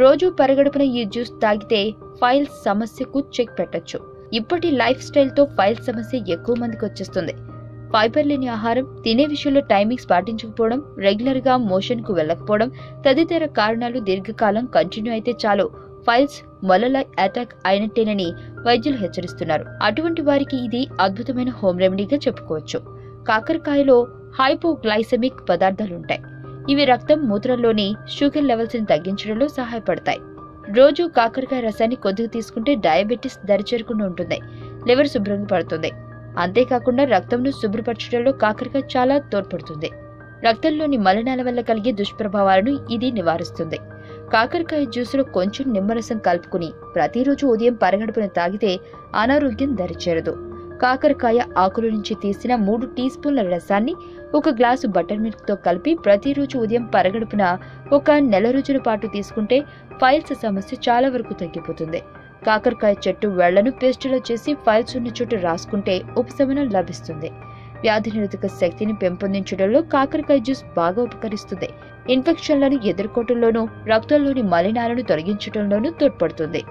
రోజు పరగడుపున ఈ జ్యూస్ తాగితే ఫైల్స్ సమస్యకు చెక్ పెట్టొచ్చు. ఇప్పటి లైఫ్ స్టైల్తో ఫైల్ సమస్య ఎక్కువ మందికి వచ్చేస్తుంది. ఫైబర్ లేని ఆహారం తినే విషయంలో టైమింగ్స్ పాటించకపోవడం రెగ్యులర్గా మోషన్కు వెళ్ళకపోవడం తదితర కారణాలు దీర్ఘకాలం కంటిన్యూ అయితే చాలు. ఫైల్స్ మొలల అటాక్ అయినట్టేనని వైద్యులు హెచ్చరిస్తున్నారు. అటువంటి వారికి ఇది అద్భుతమైన హోమ్ రెమెడీగా చెప్పుకోవచ్చు. కాకరకాయలో హైపోగ్లైసెమిక్ పదార్థాలుంటాయి. ఇవి రక్తం మూత్రంలోని షుగర్ లెవెల్స్ని తగ్గించడంలో సహాయపడతాయి. రోజు కాకరకాయ రసాన్ని కొద్దిగా తీసుకుంటే డయాబెటిస్ దరిచేరకుండా ఉంటుంది. లివర్ శుభ్రంగా పడుతుంది. అంతేకాకుండా రక్తంను శుభ్రపరచడంలో కాకరకాయ చాలా తోడ్పడుతుంది. రక్తంలోని మలినాల వల్ల కలిగే దుష్ప్రభావాలను ఇది నివారిస్తుంది. కాకరకాయ జ్యూసులో కొంచెం నిమ్మరసం కలుపుకుని ప్రతిరోజు ఉదయం పరగడుపున తాగితే అనారోగ్యం దరిచేరదు కాకరకాయ ఆకుల నుంచి తీసిన మూడు టీ స్పూన్ల రసాన్ని ఒక గ్లాసు బటర్ మిల్క్తో కలిపి ప్రతిరోజు ఉదయం పరగడుపున ఒక నెల రోజుల పాటు తీసుకుంటే ఫైల్స్ సమస్య చాలా వరకు తగ్గిపోతుంది. కాకరకాయ చెట్టు వేళ్ళను పేస్టులో చేసి ఫైల్స్ ఉన్న చోటు రాసుకుంటే ఉపశమనం లభిస్తుంది. వ్యాధి నిరోధక శక్తిని పెంపొందించడంలో కాకరకాయ జ్యూస్ బాగా ఉపకరిస్తుంది. ఇన్ఫెక్షన్లను ఎదుర్కోవటంలోనూ రక్తంలోని మలినాలను తొలగించడంలోనూ తోడ్పడుతుంది.